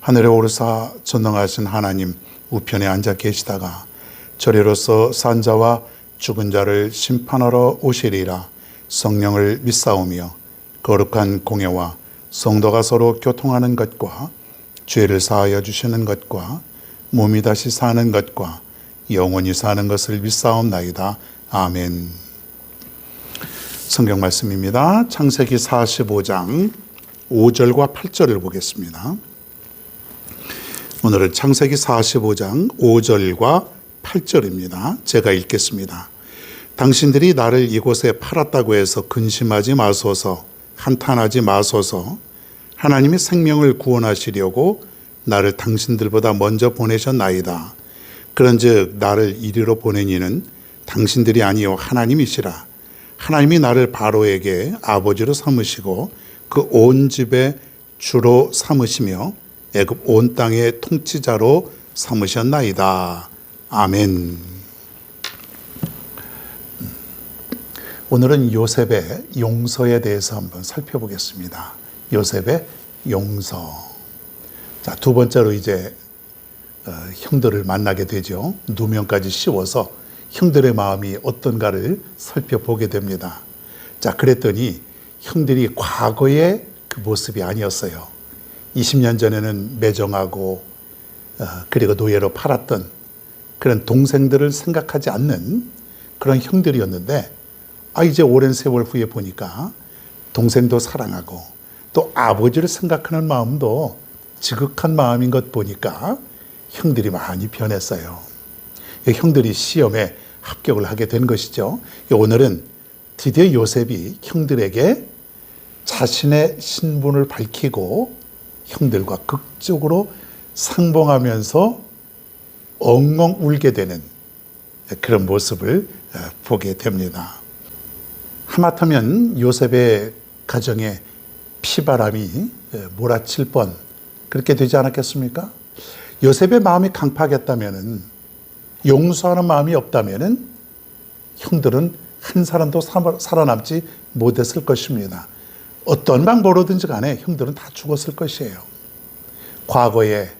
하늘에 오르사 전능하신 하나님 우편에 앉아 계시다가 저리로서 산자와 죽은 자를 심판하러 오시리라 성령을 믿사오며 거룩한 공예와 성도가 서로 교통하는 것과 죄를 사하여 주시는 것과 몸이 다시 사는 것과 영원히 사는 것을 믿사옵나이다. 아멘. 성경 말씀입니다. 창세기 45장 5절과 8절을 보겠습니다. 오늘은 창세기 45장 5절과 8절입니다. 제가 읽겠습니다. 당신들이 나를 이곳에 팔았다고 해서 근심하지 마소서, 한탄하지 마소서, 하나님이 생명을 구원하시려고 나를 당신들보다 먼저 보내셨나이다. 그런즉 나를 이리로 보내니는 당신들이 아니요 하나님이시라. 하나님이 나를 바로에게 아버지로 삼으시고 그 온 집의 주로 삼으시며 애굽 온 땅의 통치자로 삼으셨나이다. 아멘. 오늘은 요셉의 용서에 대해서 한번 살펴보겠습니다. 요셉의 용서. 자, 두 번째로 이제 어, 형들을 만나게 되죠. 누명까지 씌워서 형들의 마음이 어떤가를 살펴보게 됩니다. 자, 그랬더니 형들이 과거의 그 모습이 아니었어요. 20년 전에는 매정하고 어, 그리고 노예로 팔았던 그런 동생들을 생각하지 않는 그런 형들이었는데 아 이제 오랜 세월 후에 보니까 동생도 사랑하고 또 아버지를 생각하는 마음도 지극한 마음인 것 보니까 형들이 많이 변했어요. 형들이 시험에 합격을 하게 된 것이죠. 오늘은 드디어 요셉이 형들에게 자신의 신분을 밝히고 형들과 극적으로 상봉하면서 엉엉 울게 되는 그런 모습을 보게 됩니다. 하마터면 요셉의 가정에 피바람이 몰아칠 뻔 그렇게 되지 않았겠습니까? 요셉의 마음이 강팍했다면 용서하는 마음이 없다면 형들은 한 사람도 살아남지 못했을 것입니다. 어떤 방법으로든지 간에 형들은 다 죽었을 것이에요. 과거에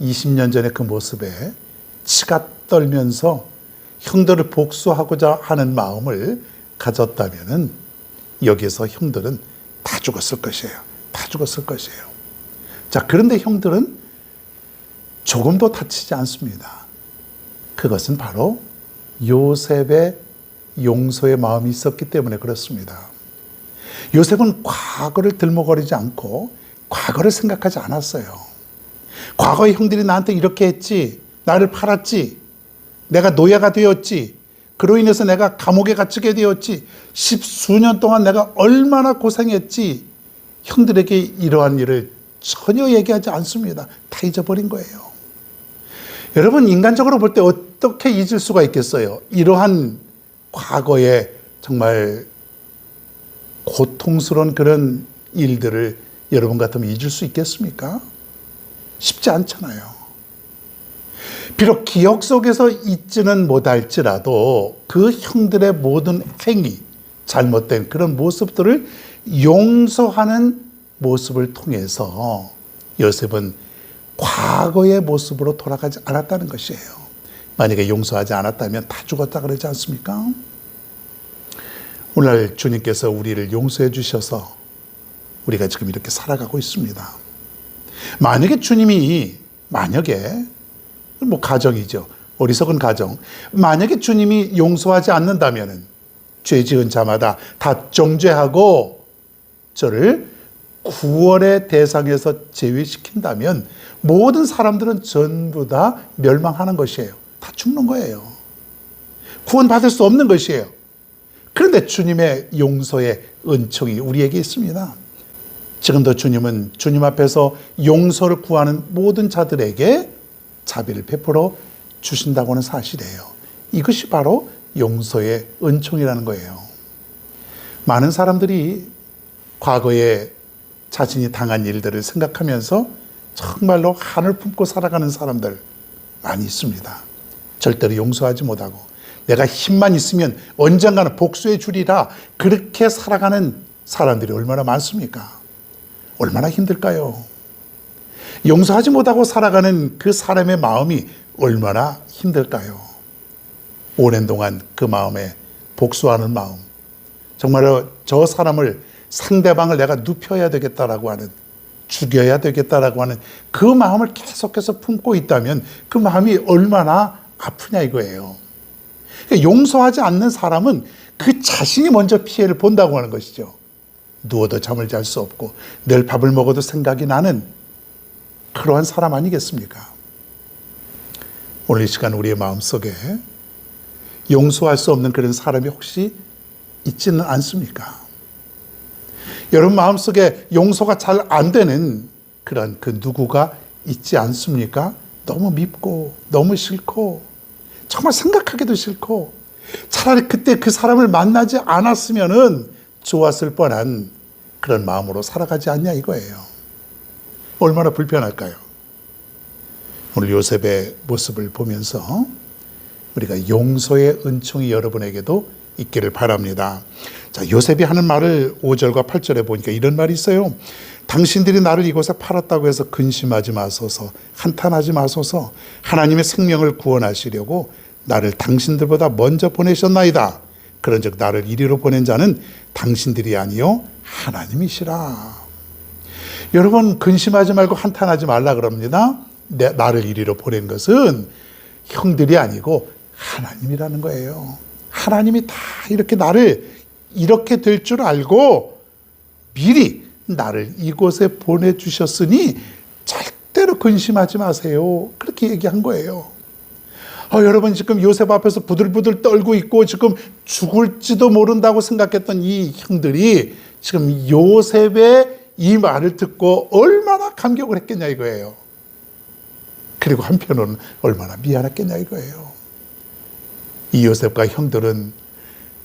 20년 전의 그 모습에 치가 떨면서 형들을 복수하고자 하는 마음을 가졌다면 여기서 형들은 다 죽었을 것이에요. 다 죽었을 것이에요. 자, 그런데 형들은 조금도 다치지 않습니다. 그것은 바로 요셉의 용서의 마음이 있었기 때문에 그렇습니다. 요셉은 과거를 들먹거리지 않고 과거를 생각하지 않았어요. 과거의 형들이 나한테 이렇게 했지, 나를 팔았지, 내가 노예가 되었지, 그로 인해서 내가 감옥에 갇히게 되었지, 십수년 동안 내가 얼마나 고생했지, 형들에게 이러한 일을 전혀 얘기하지 않습니다. 다 잊어버린 거예요. 여러분, 인간적으로 볼 때 어떻게 잊을 수가 있겠어요? 이러한 과거에 정말 고통스러운 그런 일들을 여러분 같으면 잊을 수 있겠습니까? 쉽지 않잖아요. 비록 기억 속에서 잊지는 못할지라도 그 형들의 모든 행위, 잘못된 그런 모습들을 용서하는 모습을 통해서 요셉은 과거의 모습으로 돌아가지 않았다는 것이에요. 만약에 용서하지 않았다면 다 죽었다 그러지 않습니까? 오늘 주님께서 우리를 용서해 주셔서 우리가 지금 이렇게 살아가고 있습니다. 만약에 주님이 만약에 뭐 가정이죠. 어리석은 가정. 만약에 주님이 용서하지 않는다면은 죄 지은 자마다 다 정죄하고 저를 구원의 대상에서 제외시킨다면 모든 사람들은 전부 다 멸망하는 것이에요. 다 죽는 거예요. 구원받을 수 없는 것이에요. 그런데 주님의 용서의 은총이 우리에게 있습니다. 지금도 주님은 주님 앞에서 용서를 구하는 모든 자들에게 자비를 베풀어 주신다고 하는 사실이에요. 이것이 바로 용서의 은총이라는 거예요. 많은 사람들이 과거에 자신이 당한 일들을 생각하면서 정말로 한을 품고 살아가는 사람들 많이 있습니다. 절대로 용서하지 못하고 내가 힘만 있으면 언젠가는 복수해 주리라 그렇게 살아가는 사람들이 얼마나 많습니까? 얼마나 힘들까요? 용서하지 못하고 살아가는 그 사람의 마음이 얼마나 힘들까요? 오랜 동안 그 마음에 복수하는 마음. 정말로 저 사람을 상대방을 내가 눕혀야 되겠다라고 하는 죽여야 되겠다라고 하는 그 마음을 계속해서 품고 있다면 그 마음이 얼마나 아프냐 이거예요. 그러니까 용서하지 않는 사람은 그 자신이 먼저 피해를 본다고 하는 것이죠. 누워도 잠을 잘 수 없고 늘 밥을 먹어도 생각이 나는 그러한 사람 아니겠습니까? 오늘 이 시간 우리의 마음속에 용서할 수 없는 그런 사람이 혹시 있지는 않습니까? 여러분 마음속에 용서가 잘 안 되는 그런 그 누구가 있지 않습니까? 너무 밉고 너무 싫고 정말 생각하기도 싫고 차라리 그때 그 사람을 만나지 않았으면은 좋았을 뻔한 그런 마음으로 살아가지 않냐 이거예요. 얼마나 불편할까요? 오늘 요셉의 모습을 보면서 우리가 용서의 은총이 여러분에게도 있기를 바랍니다. 자, 요셉이 하는 말을 5절과 8절에 보니까 이런 말이 있어요. 당신들이 나를 이곳에 팔았다고 해서 근심하지 마소서, 한탄하지 마소서, 하나님의 생명을 구원하시려고 나를 당신들보다 먼저 보내셨나이다. 그런즉 나를 이리로 보낸 자는 당신들이 아니요 하나님이시라. 여러분 근심하지 말고 한탄하지 말라 그럽니다. 내, 나를 이리로 보낸 것은 형들이 아니고 하나님이라는 거예요. 하나님이 다 이렇게 나를 이렇게 될 줄 알고 미리 나를 이곳에 보내주셨으니 절대로 근심하지 마세요. 그렇게 얘기한 거예요. 어, 여러분 지금 요셉 앞에서 부들부들 떨고 있고 지금 죽을지도 모른다고 생각했던 이 형들이 지금 요셉의 이 말을 듣고 얼마나 감격을 했겠냐 이거예요. 그리고 한편으로는 얼마나 미안했겠냐 이거예요. 이 요셉과 형들은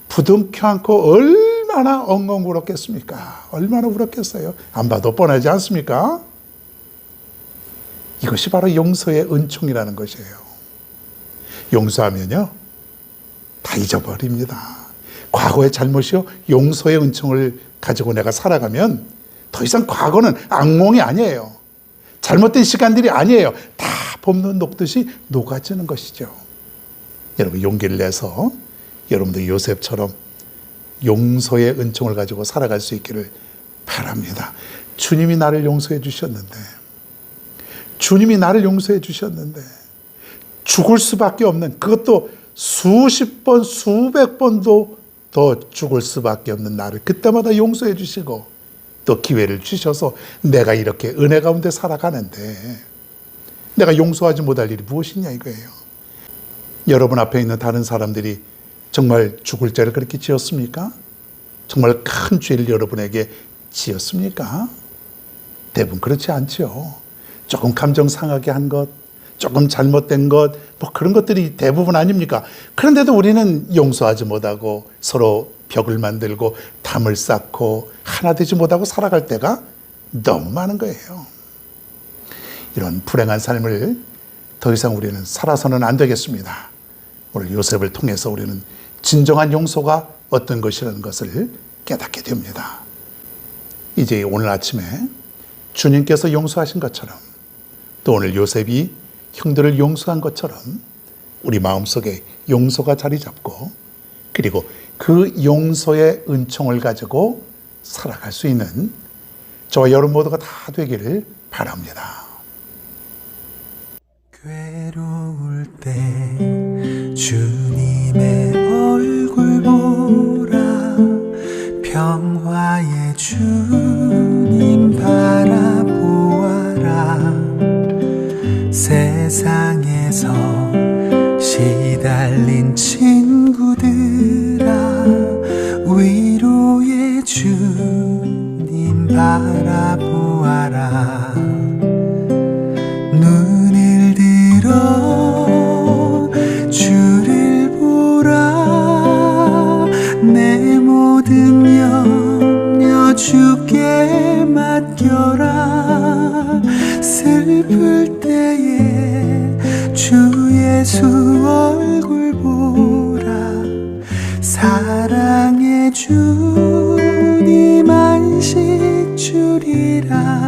부둥켜 안고 얼 마나 엉엉 울었겠습니까? 얼마나 울었겠어요? 안 봐도 뻔하지 않습니까? 이것이 바로 용서의 은총이라는 것이에요. 용서하면요, 다 잊어버립니다. 과거의 잘못이요, 용서의 은총을 가지고 내가 살아가면 더 이상 과거는 악몽이 아니에요. 잘못된 시간들이 아니에요. 다 봄눈 녹듯이 녹아지는 것이죠. 여러분 용기를 내서 여러분들 요셉처럼 용서의 은총을 가지고 살아갈 수 있기를 바랍니다. 주님이 나를 용서해 주셨는데, 주님이 나를 용서해 주셨는데, 죽을 수밖에 없는, 그것도 수십 번, 수백 번도 더 죽을 수밖에 없는 나를 그때마다 용서해 주시고, 또 기회를 주셔서 내가 이렇게 은혜 가운데 살아가는데, 내가 용서하지 못할 일이 무엇이냐 이거예요. 여러분 앞에 있는 다른 사람들이 정말 죽을 죄를 그렇게 지었습니까? 정말 큰 죄를 여러분에게 지었습니까? 대부분 그렇지 않죠. 조금 감정 상하게 한 것, 조금 잘못된 것, 뭐 그런 것들이 대부분 아닙니까? 그런데도 우리는 용서하지 못하고 서로 벽을 만들고 담을 쌓고 하나 되지 못하고 살아갈 때가 너무 많은 거예요. 이런 불행한 삶을 더 이상 우리는 살아서는 안 되겠습니다. 오늘 요셉을 통해서 우리는 진정한 용서가 어떤 것이라는 것을 깨닫게 됩니다. 이제 오늘 아침에 주님께서 용서하신 것처럼 또 오늘 요셉이 형들을 용서한 것처럼 우리 마음속에 용서가 자리 잡고 그리고 그 용서의 은총을 가지고 살아갈 수 있는 저와 여러분 모두가 다 되기를 바랍니다. 괴로울 때 주님의 주리라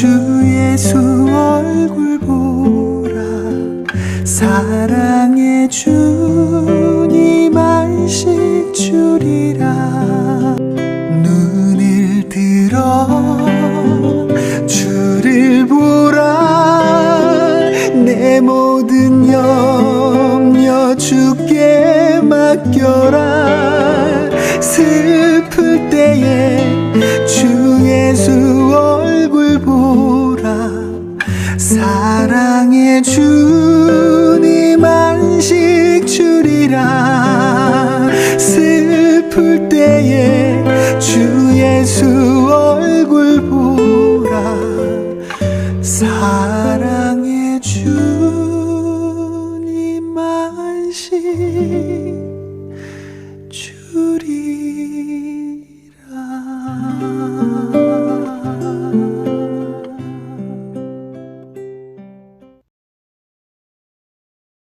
주 예수 얼굴 보라. 사랑의 주님 안식 주리라. 눈을 들어 주를 보라. 내 모든 염려 주께 맡겨라. 슬플 때에 주 예수 사랑의 주님 안식 주리라. 슬플 때에 주 예수